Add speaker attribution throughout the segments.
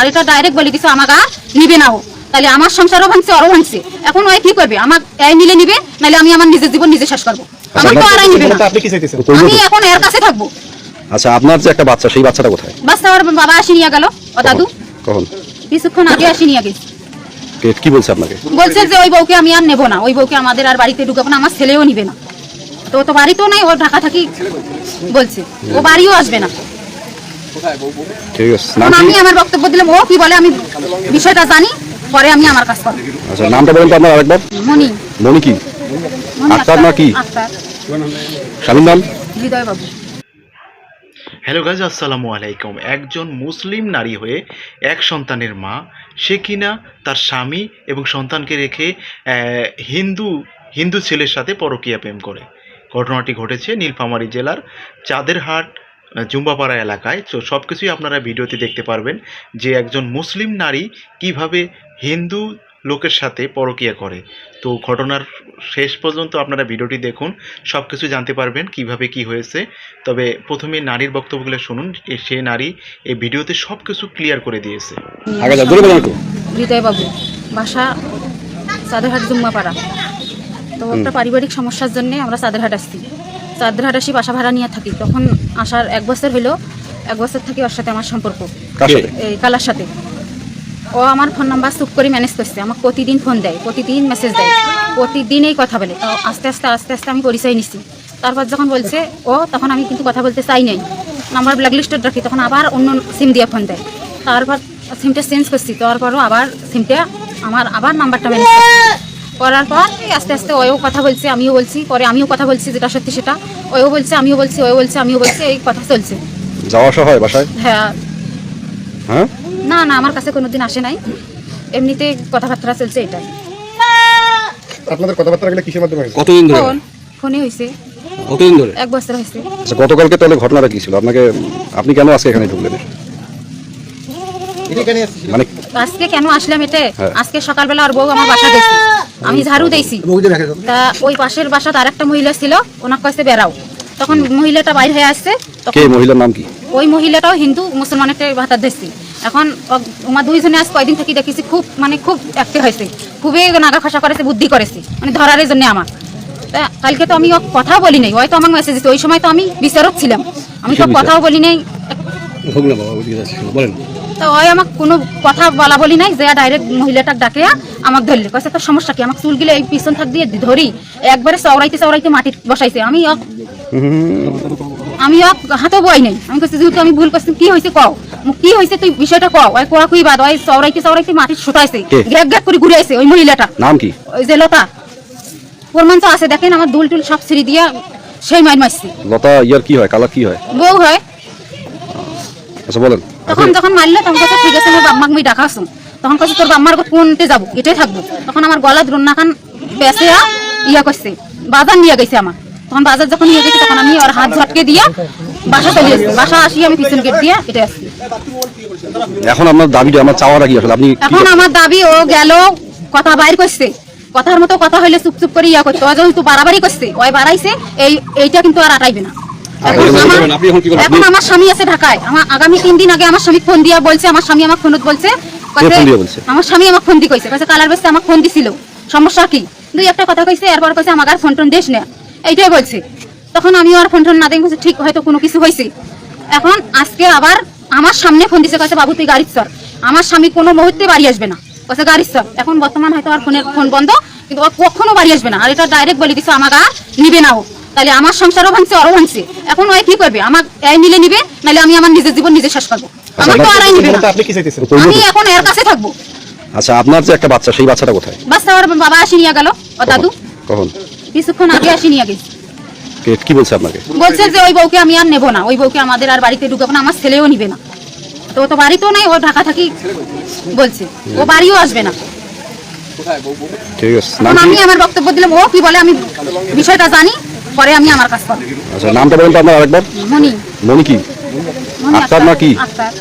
Speaker 1: আর এটা ডাইরেক্ট বলে দিছে আমাকে আর নিবে না ও। তাহলে আমার সংসারও ভাঙছে আরও ভাঙছে। এখন ওই কি করবে? আমার এই নিলে নিবে নাহলে আমি আমার নিজের জীবন নিজে শেষ করব। আমার তো আর নিবে না।
Speaker 2: আপনি কি চাইতেছেন?
Speaker 1: আমি এখন এর কাছে থাকব।
Speaker 3: আচ্ছা আপনার যে একটা বাচ্চা সেই বাচ্চাটা কোথায়?
Speaker 1: বাচ্চা ওর বাবা আসি নিয়ে গেল ও দাদু।
Speaker 3: কখন?
Speaker 1: কিছুক্ষণ আগে আসি নিয়ে গেছে।
Speaker 3: কি বলছে আপনাকে?
Speaker 1: বলছে যে ওই বউকে আমি আর নেব না ওই বউকে আমাদের আর বাড়িতে ঢুকাবো না আমার ছেলেও নিবে না। তো তো বাড়িতেও নাই ও ঢাকা থাকি বলছে। ও বাড়িও আসবে না।
Speaker 3: ঠিক আছে নাম
Speaker 1: আমি আমার বক্তব্য দিলাম। ও কি বলে আমি বিষয়টা জানি পরে আমি আমার কাজ করব।
Speaker 3: আচ্ছা নামটা বলেন তো আপনার আরেকবার।
Speaker 1: মনি
Speaker 3: মনি কি? আক্তার না কি? স্বামীর নাম?
Speaker 1: হৃদয় বাবু
Speaker 4: হ্যালো গাইজ আসসালামু আলাইকুম। একজন মুসলিম নারী হয়ে এক সন্তানের মা সে কিনা তার স্বামী এবং সন্তানকে রেখে আহ, হিন্দু হিন্দু ছেলের সাথে পরকীয়া প্রেম করে। ঘটনাটি ঘটেছে নীলফামারী জেলার চাঁদেরহাট জুম্বাপাড়া এলাকায়। তো সব কিছুই আপনারা ভিডিওতে দেখতে পারবেন যে একজন মুসলিম নারী কীভাবে হিন্দু লোকের সাথে পরকীয়া করে। তো ঘটনার শেষ পর্যন্ত আপনারা ভিডিওটি দেখুন সব কিছু জানতে পারবেন কীভাবে কি হয়েছে। তবে প্রথমে নারীর বক্তব্যগুলো শুনুন সে নারী এই ভিডিওতে সব কিছু ক্লিয়ার করে দিয়েছে।
Speaker 3: আগে যা দূরে বলেন একটু
Speaker 1: হৃদয় বাবু বাসা সাদেরহাট জুম্মাপাড়া। তো একটা পারিবারিক সমস্যার জন্য আমরা সাদেরহাট আসছি। সাদেরহাট আসি বাসা ভাড়া নিয়ে থাকি। তখন আসার এক বছর হলো এক বছর থেকে ওর সাথে আমার সম্পর্ক। এই কালার সাথে। ও আমার ফোন নাম্বার চুপ করে ম্যানেজ করছে আমাকে প্রতিদিন ফোন দেয় প্রতিদিন মেসেজ দেয় প্রতিদিনই কথা বলে। তো আস্তে আস্তে আস্তে আস্তে আমি পরিচয় নিচ্ছি তারপর যখন বলছে ও তখন আমি কিন্তু কথা বলতে চাই নাই। নাম্বার ব্ল্যাক লিস্টেড রাখি তখন আবার অন্য সিম দিয়ে ফোন দেয়। তারপর সিমটা চেঞ্জ করছি তারপরও আবার সিমটা আমার আবার নাম্বারটা ম্যানেজ করার পর আস্তে আস্তে ওও কথা বলছে আমিও বলছি পরে আমিও কথা বলছি যেটা সত্যি সেটা। ওও বলছে আমিও বলছি ও বলছে আমিও বলছি এই কথা চলছে।
Speaker 3: যাওয়া আসা হয় বাসায়?
Speaker 1: হ্যাঁ।
Speaker 3: হ্যাঁ?
Speaker 1: না না আমার কাছে কোনোদিন আসে নাই। এমনিতে কথাবার্তা চলছে এটাই।
Speaker 2: আপনাদের কথাবার্তা গেলে কিসের মাধ্যমে হয়েছে?
Speaker 3: কতদিন ধরে?
Speaker 1: ফোন হয়েছে।
Speaker 3: কতদিন ধরে?
Speaker 1: এক বছর হয়েছে।
Speaker 3: আচ্ছা গতকালকে তাহলে ঘটনাটা কি ছিল? আপনাকে আপনি কেন আজকে এখানে ঢুকলেন? মানে
Speaker 1: আজকে কেন আসলাম এতে?
Speaker 3: হ্যাঁ।
Speaker 1: আজকে সকালবেলা আর বউ আমার বাসা গেছে। আমি ঝাড়ু দিয়েছি। তা ওই পাশের বাসাত আরেকটা মহিলা ছিল ওনার কাছে বেড়াও। তখন মহিলাটা বাইরে হয়ে আসছে
Speaker 3: কে
Speaker 1: তখন
Speaker 3: মহিলার নাম কি?
Speaker 1: ওই মহিলাটাও হিন্দু মুসলমানেরটা ভাতার দিচ্ছি এখন ওমা দুইজনে আজ কয়দিন থেকে দেখেছি খুব মানে খুব অ্যাক্টিভ হয়েছে। খুবই নাগা খসা করেছে বুদ্ধি করেছে মানে ধরার জন্য আমার। তা কালকে তো আমি ও কথা বলি নাই হয়তো আমার মেসেজ দিচ্ছে ওই সময় তো আমি বিচারক ছিলাম। আমি তো
Speaker 3: বিচারক?
Speaker 1: কথাও বলি নাই।
Speaker 3: বলেন।
Speaker 1: তো ওই আমাকে কোনো কথা বলা বলি নাই যে ডাইরেক্ট মহিলাটাকে ডাকে আমাকে ধরলে। কয়েছে তোর সমস্যা কি? আমাকে চুলগুলো এই পিছন থাক দিয়ে ধরি। একবারে চওড়াইতে চওড়াইতে মাটি বসাইছে। আমি আমি হাতে বই নাই। আমি যেহেতু আমি ভুল করছি কি হয়েছে কও? কি হয়েছে তুই বিষয়টা কও? ওই কোয়া কুই বাদ ওই চওড়াইতে চওড়াইতে মাটি ছুটাইছে
Speaker 3: কে?
Speaker 1: গ্যাক গ্যাক করে ঘুরে আইছে ওই মহিলাটা।
Speaker 3: নাম কি?
Speaker 1: ওই যে লতা। প্রমাণ তো আছে দেখেন আমার দুল টুল সব ছিঁড়ি দিয়া সেই মাইর মারছি।
Speaker 3: লতা ইয়ার কি হয়? কালার কি হয়?
Speaker 1: বউ হয়।
Speaker 3: আচ্ছা বলেন।
Speaker 1: তখন যখন মারলে তখন কাছে ঠিক আছে বাম্মাক মুই ডাকা আসুন তখন কাছে তোর বাম্মার কোনতে যাব? এটাই থাকব। তখন আমার গলা ইয়া করছে বাজার নিয়ে গেছে আমার। তখন বাজার যখন নিয়ে গেছে তখন আমি ওর হাত ঝটকে দিয়া বাসা চলে এসেছি বাসা আসি আমি পিছন গেট দিয়া এটা আসছি।
Speaker 3: এখন আমার চাওয়াটা কি আসলে? আপনি
Speaker 1: এখন আমার দাবি ও গেল কথা বাইর করছে। কথার মতো কথা হইলে চুপ চুপ করে ইয়া করছে ও যেহেতু বাড়াবাড়ি করছে। ওই বাড়াইছে এই এইটা কিন্তু আর আটাইবে না। এখন আমার- আমার স্বামী আছে ঢাকায়। আমার আগামী তিন দিন আগে আমার স্বামী ফোন দিয়া বলছে আমার স্বামী আমার ফোনত বলছে? আমার স্বামী আমার ফোন দিয়ে কইছে কইছে কালার বেসতে আমার ফোন দিছিল। সমস্যা কি? দুই একটা কথা কইছে এরপর কইছে আমাকে আর ফোন টোন দিস না। এইটাই বলছে। তখন আমি আর ফোন টোন না দেখি ঠিক হয়তো কোনো কিছু হয়েছে এখন আজকে আবার আমার সামনে ফোন দিছে কইছে বাবু তুই গাড়ির চর আমার স্বামী কোনো মুহূর্তে বাড়ি আসবে না। কইছে গাড়ির চর এখন বর্তমান হয়তো আর ফোনের ফোন বন্ধ কিন্তু ও কখনো বাড়ি আসবে না। আর এটা ডাইরেক্ট বলে দিছে আমাকে আর নিবে না ও। তাহলে আমার সংসারও ভাঙছে আরও ভাঙছে। এখন ওই কি করবে? আমার এই নিলে নিবে নাহলে আমি আমার নিজের জীবন নিজে শেষ করব। আমার তো আর নিবে না।
Speaker 2: আপনি কি চাইতেছেন?
Speaker 1: আমি এখন এর কাছে থাকব।
Speaker 3: আচ্ছা আপনার যে একটা বাচ্চা সেই বাচ্চাটা কোথায়?
Speaker 1: বাচ্চা ওর বাবা আসি নিয়ে গেল ও দাদু।
Speaker 3: কখন?
Speaker 1: কিছুক্ষণ আগে আসি নিয়ে গেছে।
Speaker 3: কে বলছে আপনাকে?
Speaker 1: বলছে যে ওই বউকে আমি আর নেব না ওই বউকে আমাদের আর বাড়িতে ঢুকাবো না আমার ছেলেও নিবে না। তো তো বাড়িতেও নাই ও ঢাকা থাকি বলছে। ও বাড়িও আসবে না।
Speaker 3: ঠিক আছে
Speaker 1: আমি আমার বক্তব্য দিলাম ও কি বলে আমি বিষয়টা জানি। পরে আমি আমার কাজ করব।
Speaker 3: আচ্ছা নামটা বলেন তো আপনার আরেকবার।
Speaker 1: মনি
Speaker 3: মনি কি?
Speaker 1: আপনার
Speaker 3: আক্তার। না কি?
Speaker 1: আক্তার।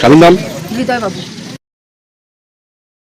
Speaker 3: স্বামীর নাম?
Speaker 1: হৃদয় বাবু